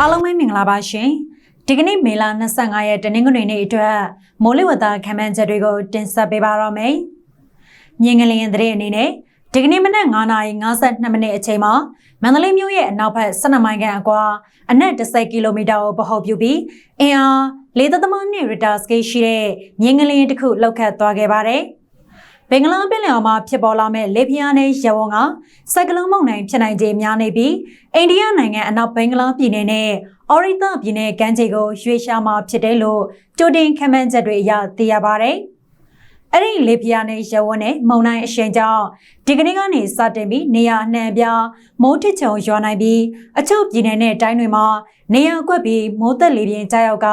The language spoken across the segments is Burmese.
အားလုံးပဲမင်္ဂလာပါရှင်ဒီကနေ့မေလ25ရက်တနင်္ဂနွေနေ့အတွက်မိုးလေဝသခန့်မှန်းချက်တွေကိုတင်ဆက်ပေးပါရမယ်မြင်းကလေးရင်တဲ့အနေနဲ့ဒီကနေ့မနက်9:52မိနစ်အချိန်မှာမန္တလေးမြို့ရဲ့အနောက်ဘက်12မိုင်ခန့်အကွာအနက်10ကီလိုမီတာကိုပဟုတ်ပြုပြီးအင်အား4.2ရီတာစကေးရှိတဲ့မြင်းကလေးတစ်ခုလောက်ခတ်သွားခဲ့ပါတယ် ဘင်္ဂလားပင်လယ်အော်မှာဖြစ်ပေါ်လာမဲ့လေပြင်းအားနဲ့ရဝန်းကစက်ကလုံးမုန်တိုင်းဖြစ်နိုင်ခြေများနေပြီးအိန္ဒိယနိုင်ငံအနောက်ဘင်္ဂလားပြည်နယ်နဲ့အော်ရီတာပြည်နယ်ကမ်းခြေကိုရွှေ့ရှားမှာဖြစ်တယ်လို့ကြိုတင်ခန့်မှန်းချက်တွေအရသိရပါတယ်။အဲ့ဒီလေပြင်းအားနဲ့ရဝန်းနဲ့မုန်တိုင်းအရှိန်ကြောင့်ဒီကနေ့ကနေစတင်ပြီးနေရာအနှံ့အပြားမိုးထစ်ချုံရွာနိုင်ပြီးအချို့ပြည်နယ်နဲ့တိုင်းတွေမှာနေရာကွက်ပြီးမိုးသက်လေပြင်းကြားရောက်က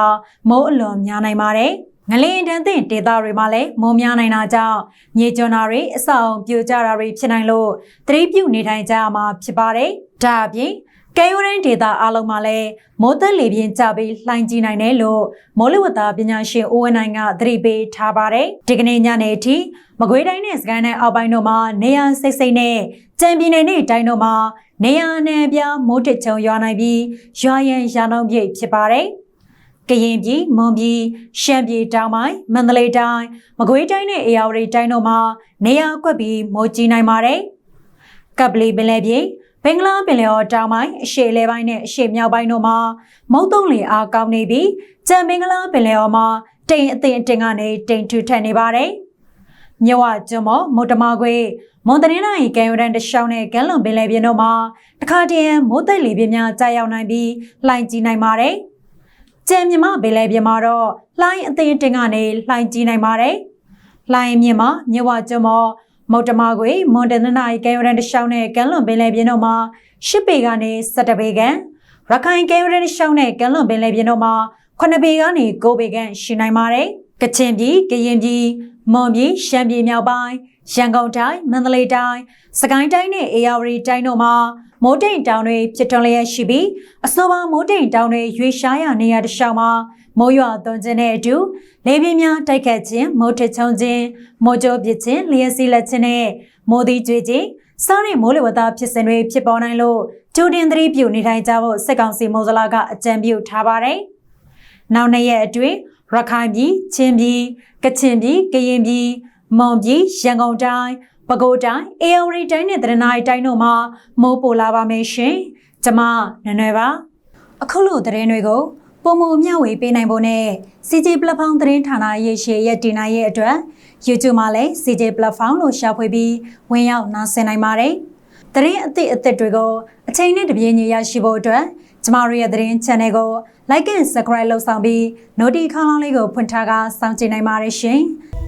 မိုးအလွန်များနိုင်ပါတယ်။ ငလင်းတန်းတဲ့ဒေသတွေမှာလည်းမိုးများနိုင်တာကြောင့်မြေကျွန်းတာတွေအဆောင်ပြိုကျတာတွေဖြစ်နိုင်လို့သတိပြုနေထိုင်ကြရမှာဖြစ်ပါတယ်။ဒါအပြင်ကဲရိုးရင်းဒေသအလုံးမှာလည်းမိုးသက်လေပြင်းကြပြီးလှိုင်းကြီးနိုင်တယ်လို့မိုးလေဝသပညာရှင်ဦးဝင်းနိုင်ကသတိပေးထားပါတယ်။ဒီကနေ့ညနေအထိမကွေးတိုင်းနဲ့စကိုင်းတိုင်းအောက်ပိုင်းတို့မှာနေရစိတ်စိတ်နဲ့ကြံပြည်နယ်နဲ့တိုင်းတို့မှာနေရနယ်ပြမိုးတစ်ချုံရွာနိုင်ပြီးရွာရန်ရာနှုန်းပြည့်ဖြစ်ပါတယ်။ ကရင်ပြည်မွန်ပြည်ရှမ်းပြည်တောင်ပိုင်းမန္တလေးတိုင်းမကွေးတိုင်းနဲ့အေရဝတီတိုင်းတို့မှာနေရာကွက်ပြီးမိုးကြီးနိုင်ပါတယ်။ကပ်ပလီပင်လယ်ပြည်ဘင်္ဂလားပင်လယ်အော်တောင်ပိုင်းအရှေ့အလဲပိုင်းနဲ့အရှေ့မြောက်ပိုင်းတို့မှာမုတ်တုံလင်အားကောင်းနေပြီးကြံဘင်္ဂလားပင်လယ်အော်မှာတိမ်အထင်အတင်ကနေတိမ်ထူထပ်နေပါတယ်။မြဝကျွန်းမော်မုတ်တမခွေမွန်တနင်္လာရီကံရိုဒန်တရှောင်းနဲ့ကမ်းလွန်ပင်လယ်ပြင်တို့မှာတခါတည်းမိုးသက်လေပြင်းများကြာရောက်နိုင်ပြီးလှိုင်ကြီးနိုင်ပါတယ်။ ကြံမြမဘယ်လဲပြမှာတော့လှိုင်းအသေးတင်ကနေလှိုင်းကြီးနိုင်ပါတယ်။လှိုင်းမြင့်မှာမြဝကျွန်းမော်မုတ်တမခွေမွန်တနနာရီကဲရန်တရှောင်းနဲ့ကမ်းလွန်ပင်လယ်ပြင်တို့မှာ၈ပေကနေ၁၁ပေခန့်ရခိုင်ကဲရန်တရှောင်းနဲ့ကမ်းလွန်ပင်လယ်ပြင်တို့မှာ9ပေကနေ9ပေခန့်ရှိနိုင်ပါတယ်။ကချင်ပြည်ကရင်ပြည်မွန်ပြည်ရှမ်းပြည်မြောက်ပိုင်း ရန်ကုန်တိုင်းမန္တလေးတိုင်းစကိုင်းတိုင်းနဲ့အေရဝတီတိုင်းတို့မှာမိုးတိမ်တောင်တွေဖြစ်ထွန်းလျက်ရှိပြီးအဆိုပါမိုးတိမ်တောင်တွေရွေရှားရနေရတခြားမှာမိုးရွာသွန်းခြင်းနဲ့အတူလေပြင်းများတိုက်ခတ်ခြင်းမိုးထချုံခြင်းမိုးကြိုးပစ်ခြင်းလျှက်စီးလက်ခြင်းနဲ့မိုးသီးကျွေးခြင်းစားတဲ့မိုးလေဝသဖြစ်စဉ်တွေဖြစ်ပေါ်နိုင်လို့ကြိုတင်သတိပြုနေထိုင်ကြဖို့စစ်ကောင်စီမိုးစလာကအကြံပြုထားပါတယ်။နောက်နှစ်ရက်အတွင်းရခိုင်ပြည်ချင်းပြည်ကချင်ပြည်ကရင်ပြည် မွန်ပြည်ရန်ကုန်တိုင်းပဲခူးတိုင်းအေရဝတီတိုင်းနဲ့တရနာရီတိုင်းတို့မှာမိုးပိုလာပါမယ်ရှင်။ကျမနွယ်နွယ်ပါ။အခုလိုသတင်းတွေကိုပုံမမျှဝေပေးနိုင်ဖို့နဲ့ CJ Platform သတင်းဌာနရဲ့ရှေ့ရက်တင်နိုင်ရဲ့အတွက် YouTube မှာလည်း CJ Platform လို့ရှာဖွေပြီးဝင်ရောက်နားဆင်နိုင်ပါတယ်။သတင်းအသစ်အသစ်တွေကိုအချိန်နဲ့တပြေးညီရရှိဖို့အတွက်ကျမတို့ရဲ့သတင်း channel ကို like and subscribe လုပ်ဆောင်ပြီး notification လေးကိုဖွင့်ထားကစောင့်ကြည့်နိုင်ပါတယ်ရှင်။